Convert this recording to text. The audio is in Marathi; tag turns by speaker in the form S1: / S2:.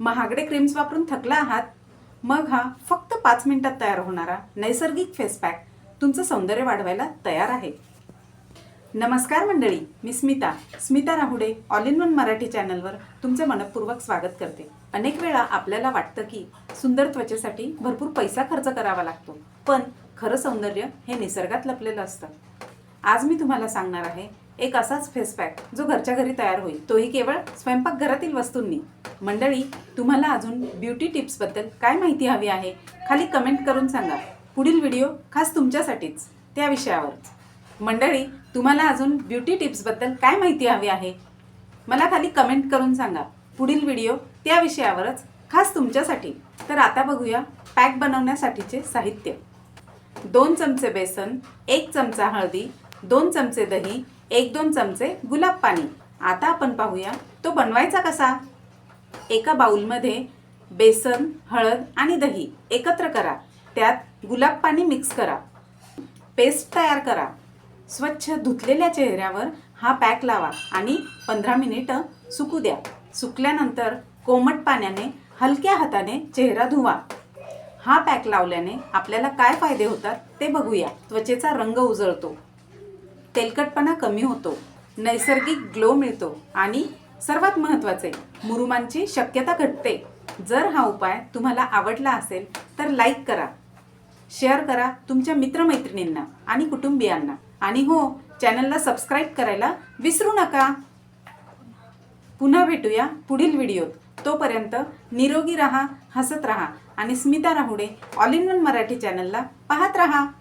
S1: महागडे क्रीम्स वापरून थकला आहात? मग हा फक्त पाच मिनिटात तयार होणारा नैसर्गिक फेस पॅक तुमचं सौंदर्य वाढवायला तयार आहे. नमस्कार मंडळी मी Smita. Smita Rahude all in one Marathi चॅनलवर तुमचे मनपूर्वक स्वागत करते. अनेक वेळा आपल्याला वाटतं की सुंदर त्वचेसाठी भरपूर पैसा खर्च करावा लागतो. पण खरं सौंदर्य हे निसर्गात लपलेलं असतं. आज मी तुम्हाला सांगणार आहे एक असाच फेस पॅक जो घरच्या घरी तयार होईल. तोही केवळ स्वयंपाकघरातील वस्तूंनी. मंडळी तुम्हाला अजून ब्युटी टिप्सबद्दल काय माहिती हवी आहे? खाली कमेंट करून सांगा. पुढील व्हिडिओ खास तुमच्यासाठीच त्या विषयावरच. मंडळी तुम्हाला अजून ब्युटी टिप्सबद्दल काय माहिती हवी आहे? मला खाली कमेंट करून सांगा. पुढील व्हिडिओ त्या विषयावरच खास तुमच्यासाठी. तर आता बघूया पॅक बनवण्यासाठीचे साहित्य. दोन चमचे बेसन एक चमचा हळदी दोन चमचे दही एक दोन चमचे गुलाब पाणी. आता आपण पाहूया तो बनवायचा कसा? एका बाउलमध्ये बेसन हळद आणि दही एकत्र करा. त्यात गुलाब पाणी मिक्स करा. पेस्ट तयार करा. स्वच्छ धुतलेल्या चेहऱ्यावर हा पॅक लावा आणि पंधरा मिनिटं सुकू द्या. सुकल्यानंतर कोमट पाण्याने हलक्या हाताने चेहरा धुवा. हा पॅक लावल्याने आपल्याला काय फायदे होतात ते बघूया. त्वचेचा रंग उजळतो. तेलकटपणा कमी होतो नैसर्गिक ग्लो मिळतो आणि सर्वात महत्त्वाचे मुरुमांची शक्यता घटते. जर हा उपाय तुम्हाला आवडला असेल तर लाईक करा. शेअर करा तुमच्या मित्रमैत्रिणींना आणि कुटुंबियांना. आणि हो चॅनलला सबस्क्राईब करायला विसरू नका. पुन्हा भेटूया पुढील व्हिडिओत. तोपर्यंत निरोगी रहा हसत रहा आणि Smita Rahude all in one Marathi चॅनलला पाहत राहा.